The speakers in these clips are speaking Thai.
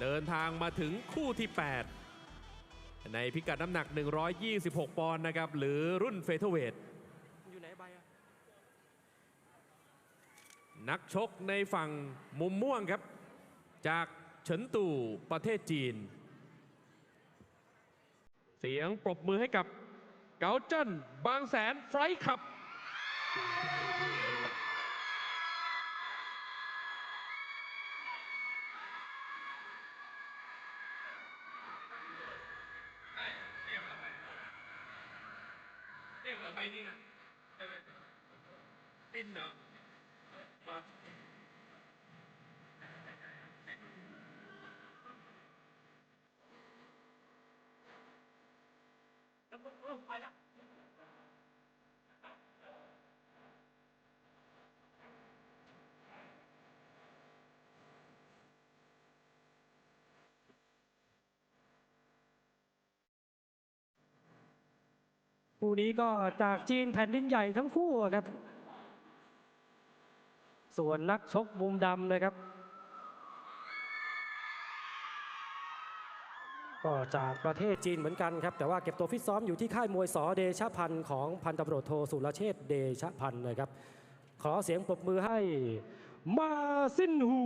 เดินทางมาถึงคู่ที่ 8 ในพิกัดน้ำหนัก 126 ปอนด์นะครับ หรือรุ่นเฟเธอร์เวทอยู่ไหนใบอะนักชกในฝั่งมุมม่วงครับ จากเฉินตู่ประเทศจีน เสียงปรบมือให้กับเกาเจิ้นบางแสนไฟท์ขับ คู่นี้ก็จากจีนแผ่นดินใหญ่ทั้งคู่ครับ ส่วนนักชกมุมดำนะครับ ก็จากประเทศจีนเหมือนกันครับ แต่ว่าเก็บตัวฟิตซ้อมอยู่ที่ค่ายมวยสอเดชพันธ์ของพันตำรวจโทสุรเชษเดชพันธ์นะครับ ขอเสียงปรบมือให้มาสินหู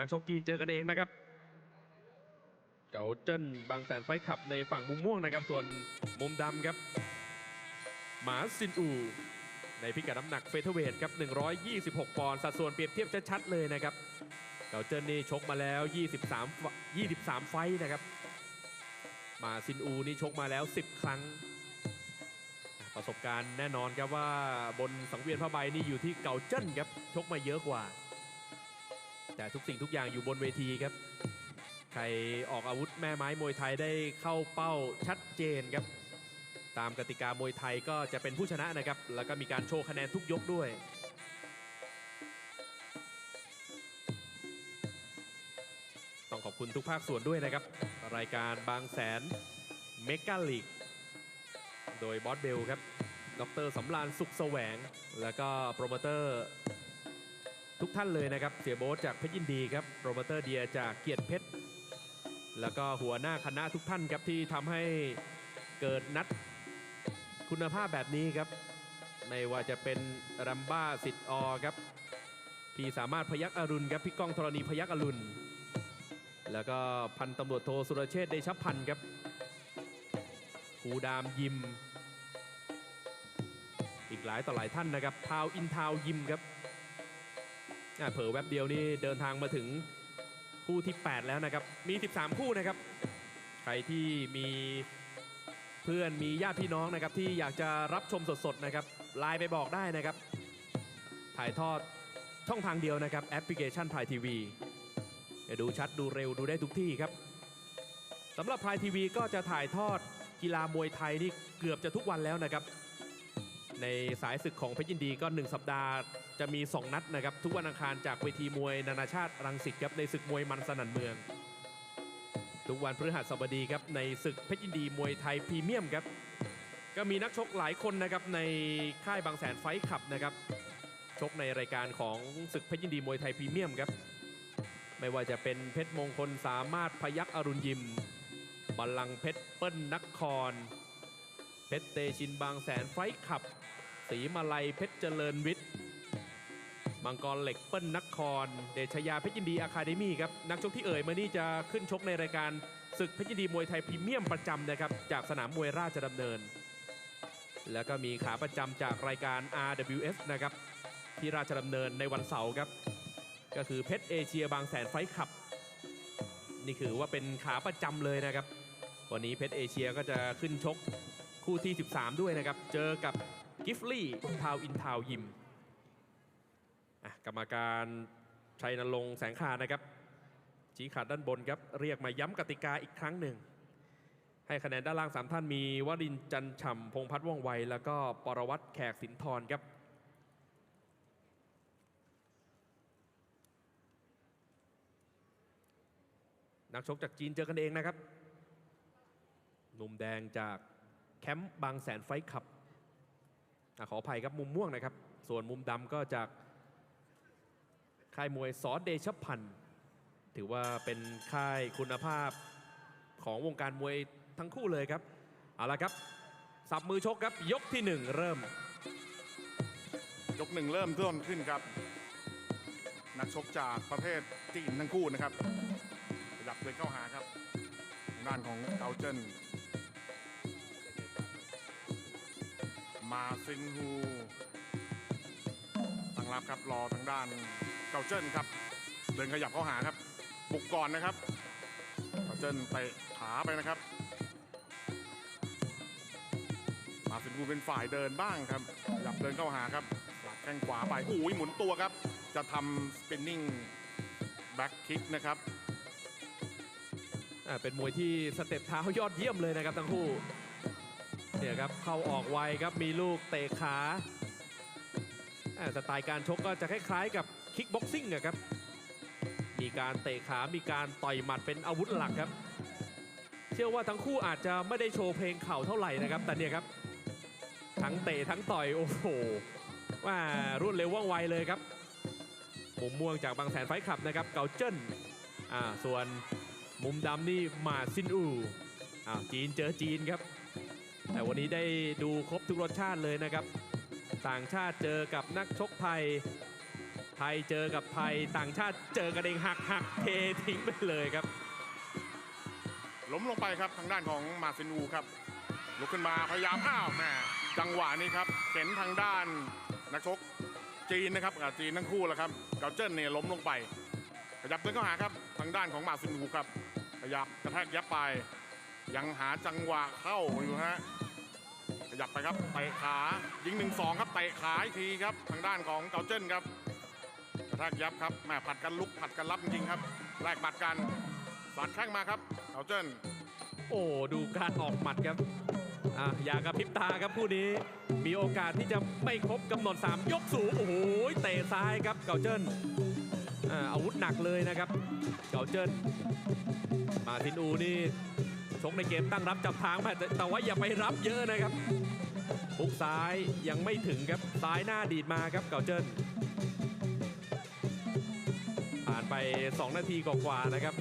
นักชกจีเจอกันเองนะครับ เก๋าเจิ้นบางแสนไฟขับในฝั่งมุมม่วงนะครับ ส่วนมุมดำครับ หมาซินอู ในพิกัดน้ำหนักเฟเธอร์เวทครับ 126 ปอนด์สัดส่วนเปรียบเทียบชัดๆเลยนะครับเก๋าเจิ้นนี่ชกมาแล้ว 23 23 ไฟนะครับหมาซินอูนี่ชกมาแล้ว 10 ครั้ง ประสบการณ์แน่นอนครับว่าบนสังเวียนผ้าใบนี่อยู่ที่เก่าเจิ้นครับชกมาเยอะกว่า แต่ทุกสิ่งทุกอย่างอยู่บนเวทีครับใครออกอาวุธแม่ไม้มวยไทยได้เข้าเป้าชัดเจนครับ ตามกติกามวยไทยก็จะเป็นผู้ชนะนะครับ แล้วก็มีการโชว์คะแนนทุกยกด้วย ต้องขอบคุณทุกภาคส่วนด้วยนะครับ รายการบางแสนเมกาลีกโดยบอสเบลครับ ดรสำรานสุขแสวง แล้วก็โปรโมเตอร์ทุกท่านเลยนะครับ เสียโบ๊ทจากเพชรยินดีครับ โปรโมเตอร์เดียจากเกียรติเพชร แล้วก็หัวหน้าคณะทุกท่านครับที่ทำให้เกิดนัด คุณภาพแบบนี้ครับ ไม่ว่าจะเป็นรัมบ้าสิทธิ์อครับ พี่สามารถพยักอรุณครับพี่ก้องธรณีพยักอรุณ แล้วก็พันตำรวจโทสุรเชษเดชพันธ์ครับครูดามยิม อีกหลายต่อหลายท่านนะครับทาวอินทาวยิมครับอะเผลอแวบเดียวนี่เดินทางมาถึงคู่ที่ 8 แล้วนะครับ มี 13 คู่นะครับ ใครที่มี พื่อนมีญาติพี่น้องนะครับที่อยากจะรับชมสดๆนะครับไลน์ไปบอกได้นะครับ ถ่ายทอดช่องทางเดียวนะครับแอปพลิเคชันพายทีวีจะดูชัดดูเร็วดูได้ทุกที่ครับสำหรับพายทีวีก็จะถ่ายทอดกีฬามวยไทยนี่เกือบจะทุกวันแล้วนะครับ ในสายศึกของเพชรยินดีก็ 1 สัปดาห์จะมี 2 นัดนะครับ ทุกวันอังคารจากเวทีมวยนานาชาติรังสิตครับในศึกมวยมันสนั่นเมือง ทุกวันพฤหัสบดีครับในศึกเพชรยินดีมวยไทยพรีเมียมครับ ก็มีนักชกหลายคนนะครับในค่ายบางแสนไฟขับนะครับ ชกในรายการของศึกเพชรยินดีมวยไทยพรีเมียมครับ ไม่ว่าจะเป็นเพชรมงคลสามารถพยักอรุณยิมบัลลังเพชรเปิ้ลนคร เพชรเตชินบางแสนไฟขับศรีมาลัยเพชรเจริญวิทย์ มังกรเหล็กเปิ้ลนคร เดชยาเพชรยินดีอะคาเดมี่ครับนักชกที่เอ่ยมานี่จะขึ้นชกในรายการศึกเพชรยินดีมวยไทยพรีเมียมประจำนะครับจากสนามมวยราชดำเนิน แล้วก็มีขาประจำจากรายการ RWS นะครับที่ราชดำเนินในวันเสาร์ครับ ก็คือเพชรเอเชียบางแสนไฟท์ขับ นี่คือว่าเป็นขาประจำเลยนะครับ วันนี้เพชรเอเชียก็จะขึ้นชกคู่ที่ 13 ด้วยนะครับ เจอกับกิฟลี่ทาวอินทาวยิม อะกรรมการชัยนรงค์แสงคานะครับชี้ขาดด้านบนครับเรียกมาย้ำกติกาอีกครั้งหนึ่ง ให้คะแนนด้านล่าง 3 ท่านมีวรินจันฉ่ำพงพัฒน์ว่องไว แล้วก็ปรวัตรแขกสินทรครับนักชกจากจีนเจอกันเองนะครับ หนุ่มแดงจากแคมป์บางแสนไฟขับ ขออภัยครับมุมม่วงนะครับ ส่วนมุมดำก็จาก ค่ายมวยสอเดชพันธ์ถือว่าเป็นค่ายคุณภาพของวงการมวยทั้งคู่เลยครับ เอาละครับ สับมือชกครับ ยกที่หนึ่งเริ่ม ยกหนึ่งเริ่มต้นขึ้นครับ นักชกจากประเทศจีนทั้งคู่นะครับขยับเดินเข้าหาครับด้านของเกาเจนมาซิงฮูตั้งรับครับรอทางด้าน เกาเจิ้นครับ เดินขยับเข้าหาครับ บุกก่อนนะครับ เกาเจิ้นไปขาไปนะครับ มาซินฮูเป็นฝ่ายเดินบ้างครับขยับเดินเข้าหาครับหลักแข้งขวาไปอุ้ยหมุนตัวครับ จะทำสปินนิ่งแบ็กคิกนะครับอ่าเป็นมวยที่สเต็ปเท้ายอดเยี่ยมเลยนะครับทั้งคู่เนี่ยครับเข้าออกไวครับมีลูกเตะขาอ่าสไตล์การชกก็จะคล้ายๆกับ คิกบ็อกซิ่งอะครับ มีการเตะขา มีการต่อยหมัดเป็นอาวุธหลักครับ เชื่อว่าทั้งคู่อาจจะไม่ได้โชว์เพลงเข่าเท่าไหร่นะครับ แต่เนี่ยครับ ทั้งเตะทั้งต่อย โอ้โหว่ารวดเร็วว่องไวเลยครับมุมม่วงจากบางแสนไฟท์คลับนะครับ เกาเจิ้นอ่าส่วนมุมดำนี่มาซินอูอ้าวจีนเจอจีนครับ แต่วันนี้ได้ดูครบทุกรสชาติเลยนะครับ ต่างชาติเจอกับนักชกไทย ทยเจอกับไทยต่างชาติเจอกันเองหักหักเททิ้งไปเลยครับ ล้มลงไปครับทางด้านของมาซินอูครับลุกขึ้นมาพยายามอ้าวแม่จังหวะนี้ครับเข็นทางด้านนักชกจีนนะครับกับจีนทั้งคู่แหละครับเกาเจิ้นเนี่ยล้มลงไปขยับเดินเข้าหาครับทางด้านของมาซินอูครับขยับกระแทกยับไป ยังหาจังหวะเข้าอยู่ฮะขยับไปครับเตะขายิงหนึ่งสองครับเตะขาอีกทีครับ ทางด้านของเกาเจิ้นครับ กระแทกยับครับแม่ผัดกันลุกผัดกันรับจริงครับแลกบัตรกันสาดแข้งมาครับเกาเจิ้นโอ้ดูการออกหมัดครับอะอย่ากระพริบตาครับคู่นี้ มีโอกาสที่จะไม่ครบกำหนด 3 ยกสูงโอ้โหเตะซ้ายครับเก่าเจิ้นอ่าอาวุธหนักเลยนะครับ เก่าเจิ้นมาทินอูนี่ชกในเกมตั้งรับจับทางมาแต่แต่ว่าอย่าไปรับเยอะนะครับพุกซ้ายยังไม่ถึงครับซ้ายหน้าดีดมาครับเก่าเจิ้น ไป 2 นาทีกว่าๆนะครับ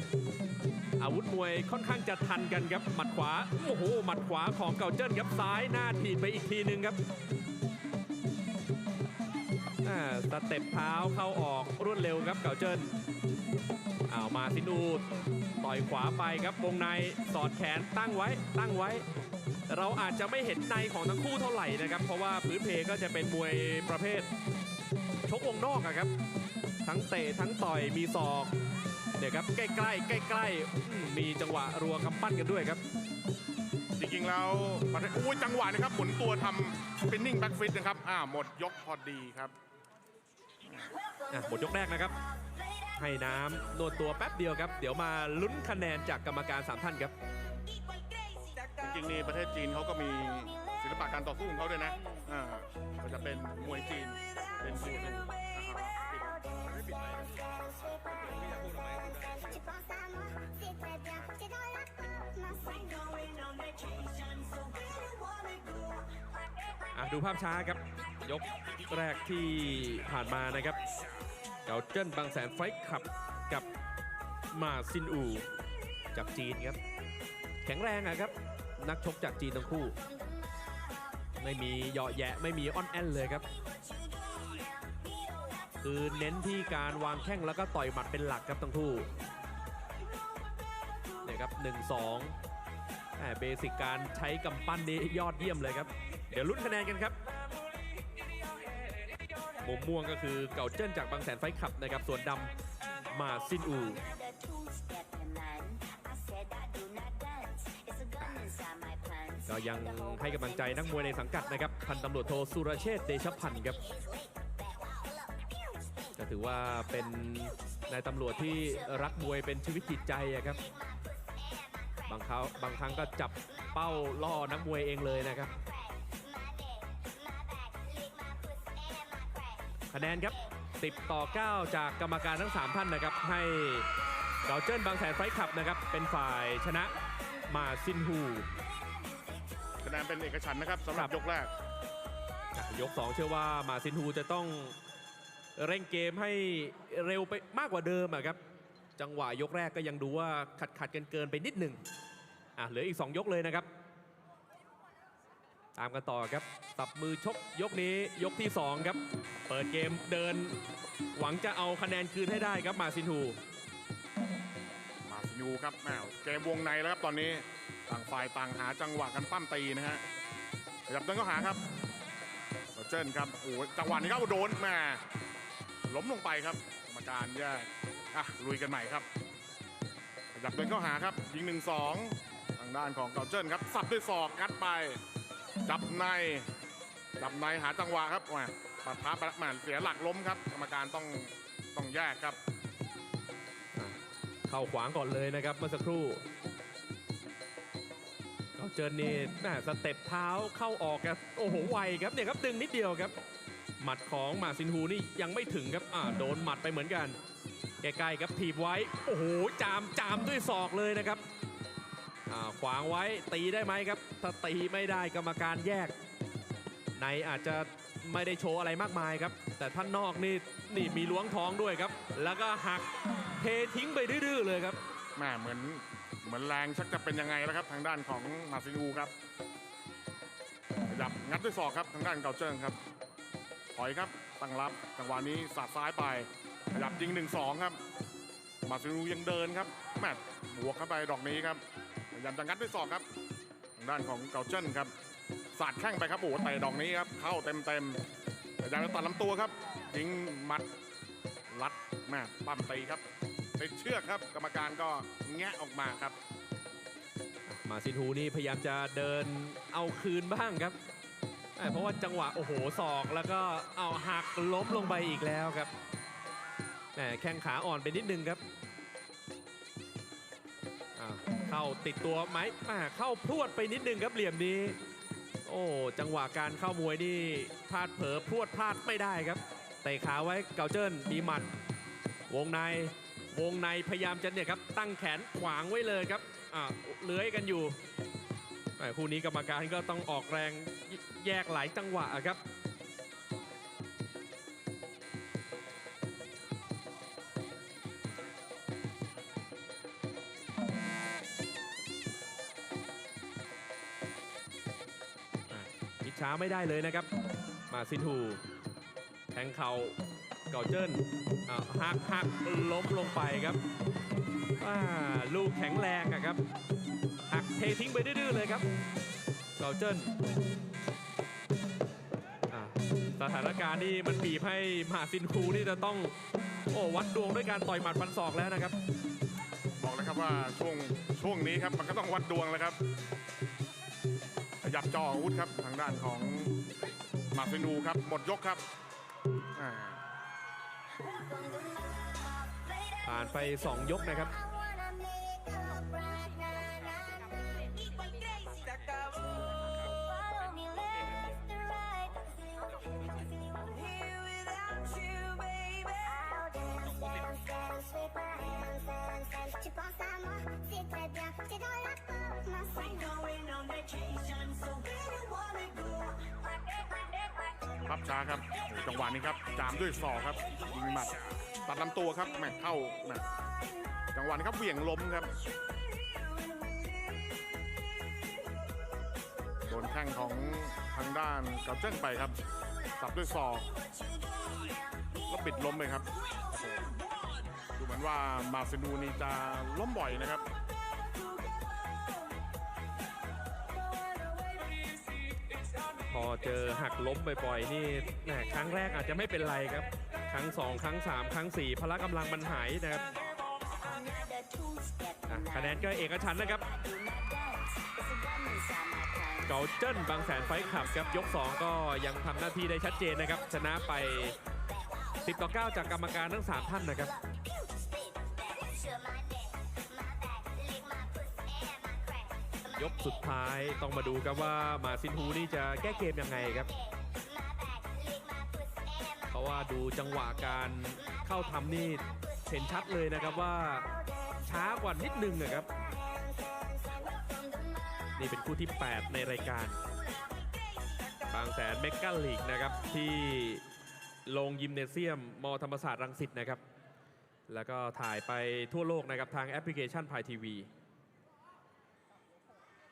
อาวุธมวยค่อนข้างจะทันกันครับหมัดขวาโอ้โหหมัดขวาของเก่าเจิ้นครับซ้ายหน้าถีบไปอีกทีหนึ่งครับอ่าสเต็ปเท้าเข้าออกรวดเร็วครับเก่าเจิ้นอ้ามาสินูดต่อยขวาไปครับวงในสอดแขนตั้งไว้ตั้งไว้ เราอาจจะไม่เห็นในของทั้งคู่เท่าไหร่นะครับ เพราะว่าพื้นเพก็จะเป็นมวยประเภทชกวงนอกอครับ ทั้งเตะทั้งต่อยมีศอกเดี๋ยวครับใกล้ๆใกล้ๆอืมมีจังหวะรัวกำปั้นกันด้วยครับจริงๆแล้วประเทศอุ้ยจังหวะนะครับหมุนตัวทำสปินนิ่งแบ็กฟิตนะครับอ่าหมดยกพอดีครับอะหมดยกแรกนะครับ ให้น้ำนวดตัวแป๊บเดียวครับ เดี๋ยวมาลุ้นคะแนนจากกรรมการ3ท่านครับ จริงๆนี่ประเทศจีนเขาก็มีศิลปะการต่อสู้ของเขาด้วยนะอ่าก็จะเป็นมวยจีนเป็นมวย อ่าฮะอะดูภาพช้าครับ ยกแรกที่ผ่านมานะครับ เกาเจิ้นบางแสนไฟท์ขับกับมาซินอู จากจีนครับ แข็งแรงอะครับ นักชกจากจีนทั้งคู่ ไม่มีเหยาะแยะไม่มีอ้อนแอนเลยครับ คือเน้นที่การวางแข้งแล้วก็ต่อยหมัดเป็นหลักครับทั้งคู่เนี่ยครับ1 2แหมเบสิกการใช้กำปั้นนี้ยอดเยี่ยมเลยครับ เดี๋ยวลุ้นคะแนนกันครับมุมม่วงก็คือเก่าเจิ้นจากบางแสนไฟขับนะครับ ส่วนดำมาซินอูก็ยังให้กำลังใจนักมวยในสังกัดนะครับ พันตำรวจโทสุรเชษเดชพันธ์ครับ ถือว่าเป็นนายตำรวจที่รักมวยเป็นชีวิตจิตใจอะครับ บางครั้งบางครั้งก็จับเป้าล่อนักมวยเองเลยนะครับ คะแนนครับ 10 ต่อ 9 จากกรรมการทั้ง 3 ท่านนะครับ ให้เกาเจิ้นบางแสนไฟท์ขับนะครับ เป็นฝ่ายชนะมาซินฮูคะแนนเป็นเอกฉันท์นะครับสำหรับครับยกแรกอะยก 2 เชื่อว่ามาซินฮูจะต้อง เร่งเกมให้เร็วไปมากกว่าเดิมอะครับ จังหวะยกแรกก็ยังดูว่าขัดขัดกันเกินไปนิดหนึ่งอะเหลืออีก 2 ยกเลยนะครับ ตามกันต่อครับตับมือชกยกนี้ยกที่ 2 ครับ เปิดเกมเดิน หวังจะเอาคะแนนคืนให้ได้ครับมาซินฮูมาซินูครับแมวเกมวงในแล้วครับตอนนี้ต่างฝ่ายต่างหาจังหวะกันปั้มตีนะฮะขยับเดินเข้าหาครับเจนครับโอ้จังหวะนี้ครับโดนแม่ ล้มลงไปครับกรรมการแยกอะลุยกันใหม่ครับขยับเดินเข้าหาครับยิงหนึ่งสองทางด้านของเกาเจิ้นครับสับด้วยศอกกัดไป จับในจับในหาจังหวะครับแหม่ปะทะปแม่เสียหลักล้มครับ กรรมการต้องต้องแยกครับ เข้าขวางก่อนเลยนะครับเมื่อสักครู่เก็เจอนี่แม่สเต็ปเท้าเข้าออกครับโอ้โหไวครับเนี่ยครับดึงนิดเดียวครับ หมัดของมาซินฮูนี่ยังไม่ถึงครับอ่าโดนหมัดไปเหมือนกันใกล้ๆครับถีบไว้ โอ้โหจามจามด้วยศอกเลยนะครับอ่าขวางไว้ตีได้ไหมครับ ถ้าตีไม่ได้กรรมการแยก ในอาจจะไม่ได้โชว์อะไรมากมายครับ แต่ท่านนอกนี่นี่มีล้วงท้องด้วยครับ แล้วก็หักเททิ้งไปดื้อๆเลยครับแม่เหมือนเหมือนแรงชักจะเป็นยังไงแล้วครับ ทางด้านของมาซินูครับขยับงัดด้วยศอกครับทางด้านเกาเจิ้งครับ ถอยครับตั้งรับจังหวะนี้สาดซ้ายไปขยับยิงหนึ่งสองครับ มาซินูยังเดินครับแม่บวกเข้าไปดอกนี้ครับพยายามจะงัดด้วยศอกครับทางด้านของเกาเจิ้นครับสาดแข้งไปครับโอ้โหเตะดอกนี้ครับเข้าเต็มเต็มพยายามจะตัดลำตัวครับยิงหมัดรัดแม่ปั้มตีครับติดเชือกครับ กรรมการก็แงะออกมาครับ มาซินฮูนี่พยายามจะเดินเอาคืนบ้างครับ เพราะว่าจังหวะโอ้โหศอกแล้วก็เอาหักล้มลงไปอีกแล้วครับแหมแข้งขาอ่อนไปนิดนึงครับเข้าติดตัวไหมแหมเข้าพรวดไปนิดนึงครับเหลี่ยมนี้ โอ้จังหวะการเข้ามวยนี่พลาดเผลอพรวดพลาดไม่ได้ครับเตะขาไว้เกาเจิ้นมีหมัด วงในวงในพยายามจะเนี่ยครับตั้งแขนขวางไว้เลยครับอ่าเลื้อยกันอยู่แหม่คู่นี้กรรมการก็ต้องออกแรง แยกหลายจังหวะครับคิดช้าไม่ได้เลยนะครับ มาซินฮูแทงเข่าเก่าเจิ้นอ่าหักหักล้มลงไปครับอ่าลูกแข็งแรงอะครับหักเททิ้งไปดื้อเลยครับเก่าเจิ้น สถานการณ์นี่มันบีบให้มาซินฮูนี่จะต้องโอ้วัดดวงด้วยการต่อยหมัดฟันศอกแล้วนะครับ บอกเลยครับว่าช่วงช่วงนี้ครับมันก็ต้องวัดดวงแล้วครับขยับจ่ออาวุธครับทางด้านของมาฟินูครับหมดยกครับอ่าผ่านไป 2 ยกนะครับาพช้าครับจังหวะนี้ครับจามด้วยศอกครับยิงหมัดตัดลำตัวครับแม่เข้าแม่จังหวะนี้ครับเหวี่ยงล้มครับโดนแข้งของทางด้านเกาเจิ้นไปครับสับด้วยศอกแล้วปิดล้มไปครับดูเหมือนว่ามาซินูนี่จะล้มบ่อยนะครับ เจอหักล้มบ่อยๆนี่แหมครั้งแรกอาจจะไม่เป็นไรครับ ครั้ง 2 ครั้ง 3 ครั้ง 4 พละกำลังมันหายนะครับคะแนนก็เอกฉันนะครับ เกาเจิ้นบางแสนไฟท์คลับครับยก 2 ก็ยังทำหน้าที่ได้ชัดเจนนะครับ ชนะไป 10 ต่อ 9 จากกรรมการทั้ง 3 ท่านนะครับ ยกสุดท้ายต้องมาดูครับว่ามาซินฮูนี่จะแก้เกมยังไงครับ เพราะว่าดูจังหวะการเข้าทำนี่เห็นชัดเลยนะครับว่าช้ากว่านิดนึงนะครับ นี่เป็นคู่ที่ 8 ในรายการบางแสนเมกาลีกนะครับที่ลงยิมเนเซียมมธรรมศาสตร์รังสิตนะครับ แล้วก็ถ่ายไปทั่วโลกนะครับทางแอปพลิเคชันพายทีวี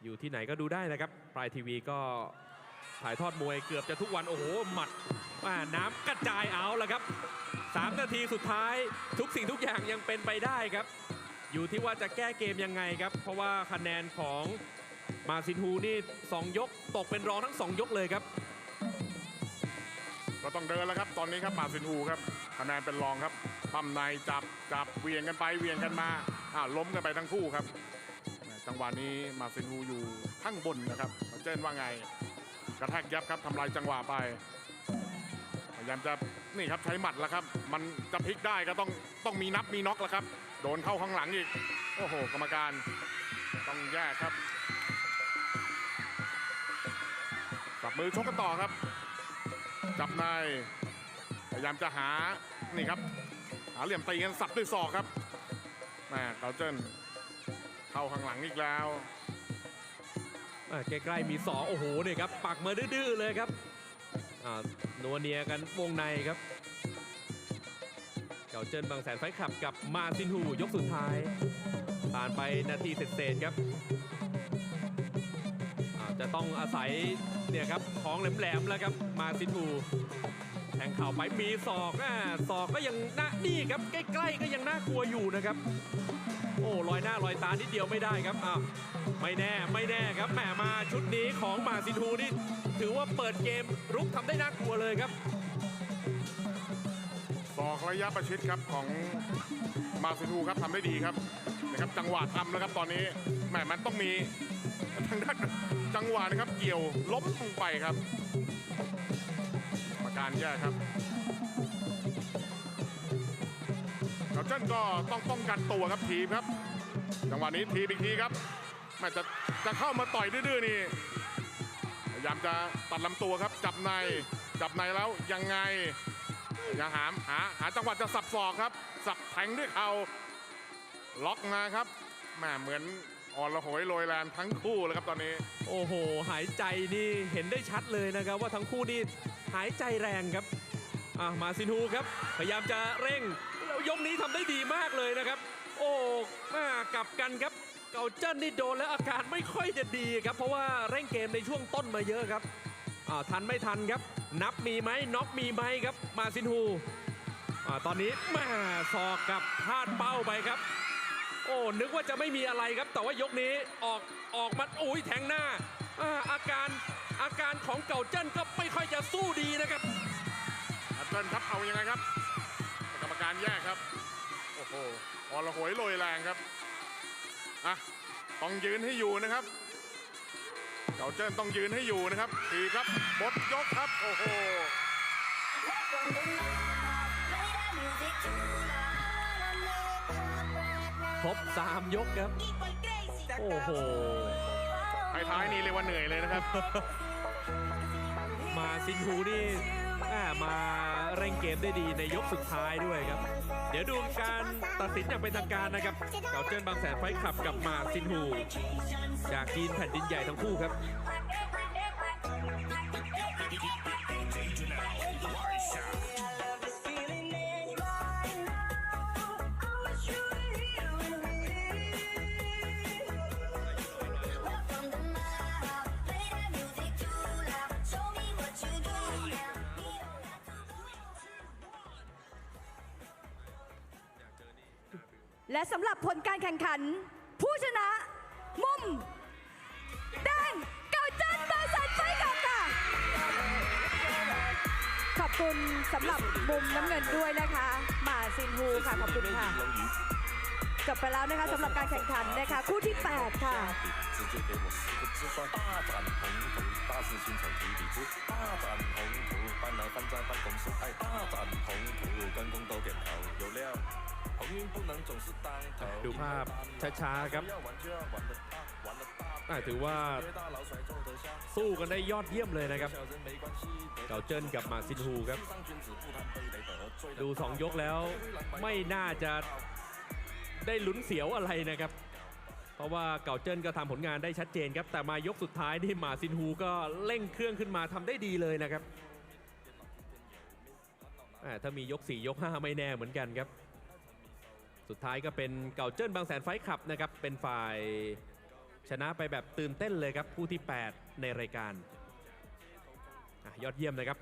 อยู่ที่ไหนก็ดูได้นะครับปลายทีวีก็ถ่ายทอดมวยเกือบจะทุกวัน โอ้โห หมัดอ่าน้ำกระจายเอาละครับ 3 นาทีสุดท้ายทุกสิ่งทุกอย่างยังเป็นไปได้ครับ อยู่ที่ว่าจะแก้เกมยังไงครับ เพราะว่าคะแนนของมาซินฮูนี่ 2 ยก ตกเป็นรองทั้ง 2 ยกเลยครับ ก็ต้องเดินแล้วครับ ตอนนี้ครับมาซินฮูครับคะแนนเป็นรองครับปั้มในจับจับเวียงกันไปเวียงกันมาอ่าล้มกันไปทั้งคู่ครับ จังหวะนี้มาซินฮูอยู่ข้างบนนะครับเจนว่าไง กระแทกยับครับทำลายจังหวะไปพยายามจะนี่ครับใช้หมัดแล้วครับ มันจะพลิกได้ก็ต้องต้องมีนับมีน็อกแล้วครับ โดนเข้าข้างหลังอีก โอ้โห กรรมการต้องแยกครับจับมือชกกันต่อครับ จับในพยายามจะหานี่ครับ หาเหลี่ยมตีกันสับด้วยศอกครับแม่เกาเจิ้น เข้าข้างหลังอีกแล้วใกล้ๆมีสองโอ้โหเนี่ยครับปักมาดื้อๆเลยครับนัวเนียกันวงในครับเก่าเจิ้นบางแสนไฟขับกับมาซินฮูยกสุดท้าย ผ่านไปนาทีเศษๆครับจะต้องอาศัยเนี่ยครับของแหลมๆแล้วครับมาซินฮูแทงเข่าไปมีศอกอ่าศอกก็ยังน่านี่ครับใกล้ๆก็ยังน่ากลัวอยู่นะครับ อ้ลอยหน้าลอยตานิดเดียวไม่ได้ครับอ้าวไม่แน่ไม่แน่ครับแหมมาชุดนี้ของมาซินฮูนี่ถือว่าเปิดเกมรุกทำได้น่ากลัวเลยครับศอกระยะประชิดครับของมาซินูครับทำได้ดีครับนะครับจังหวะทำแล้วครับตอนนี้แหมมันต้องมีทางด้านจังหวะนะครับเกี่ยวล้มลงไปครับกรรมการแยกครับ เกาเจิ้นก็ต้องป้องกันตัวครับทีครับ จังหวะนี้ทีอีกทีครับแม่จะจะเข้ามาต่อยดื้อๆนี่พยายามจะตัดลำตัวครับ จับในจับในแล้วยังไงยังหาหาหาจังหวะจะสับศอกครับ สับแทงด้วยเข่าล็อกมาครับแหมเหมือนอ่อนระหวยโรยแรงทั้งคู่เลยครับตอนนี้ โอ้โห หายใจนี่เห็นได้ชัดเลยนะครับ ว่าทั้งคู่นี่หายใจแรงครับอะมาซินฮูครับ พยายามจะเร่ง ยกนี้ทำได้ดีมากเลยนะครับ โอ้มากลับกันครับ เกาเจิ้นนี่โดนแล้วอาการไม่ค่อยจะดีครับ เพราะว่าเร่งเกมในช่วงต้นมาเยอะครับอ่าทันไม่ทันครับ นับมีไหมน็อกมีไหมครับ มาซินฮูอ่าตอนนี้แม่ศอกกับพลาดเป้าไปครับ โอ้นึกว่าจะไม่มีอะไรครับ แต่ว่ายกนี้ออกออกมาอุ้ยแทงหน้าอาอาการอาการของเก่าเจิ้นก็ไม่ค่อยจะสู้ดีนะครับเดินครับเอายังไงครับารแยกครับ โอ้โหอ่อนระหวยโรยแรงครับอะต้องยืนให้อยู่นะครับเก่าเจิ้นต้องยืนให้อยู่นะครับทีครับหมดยกครับ โอ้โหครบ3ยกครับ โอ้โหท้ายๆนี่เรียกว่าเหนื่อยเลยนะครับ มาซินฮูนี่อ่ามา เร่งเกมได้ดีในยกสุดท้ายด้วยครับ เดี๋ยวดูการตัดสินอย่างเป็นทางการนะครับ เก่าเจิ้นบางแสนไฟท์ขับกับมาซินฮู จากจีนแผ่นดินใหญ่ทั้งคู่ครับ และสำหรับผลการแข่งขัน ผู้ชนะ มุม แดงเก่าจันบางสันไฟกับค่ะ คุณสำหรับมุมน้ำเงินด้วยนะคะหมาซินฮูค่ะ ขอบคุณค่ะ จบไปแล้วนะคะสำหรับการแข่งขันนะคะ คู่ที่ 8 ค่ะ 直接给我四个字算大展宏图，大事亲手提笔出，大展宏图，搬来搬在办公室，哎，大展宏图，跟工都点头，有料，鸿运不能总是当头。 ดูภาพช้าๆครับถือว่าสู้กันได้ยอดเยี่ยมเลยนะครับ เก่าเจิ้นกับมาซินฮูครับ ดู 2 ยกแล้วไม่น่าจะได้ลุ้นเสียวอะไรนะครับ เพราะว่าเก่าเจิ้นก็ทำผลงานได้ชัดเจนครับ แต่มายกสุดท้ายนี่มาซินฮูก็เร่งเครื่องขึ้นมาทำได้ดีเลยนะครับถ้ามียก 4 ยก 5 ไม่แน่เหมือนกันครับ สุดท้ายก็เป็นเก่าเจิ้นบางแสนไฟขับนะครับ เป็นฝ่ายชนะไปแบบตื่นเต้นเลยครับผู้ที่ 8 ในรายการอยอดเยี่ยมนะครับ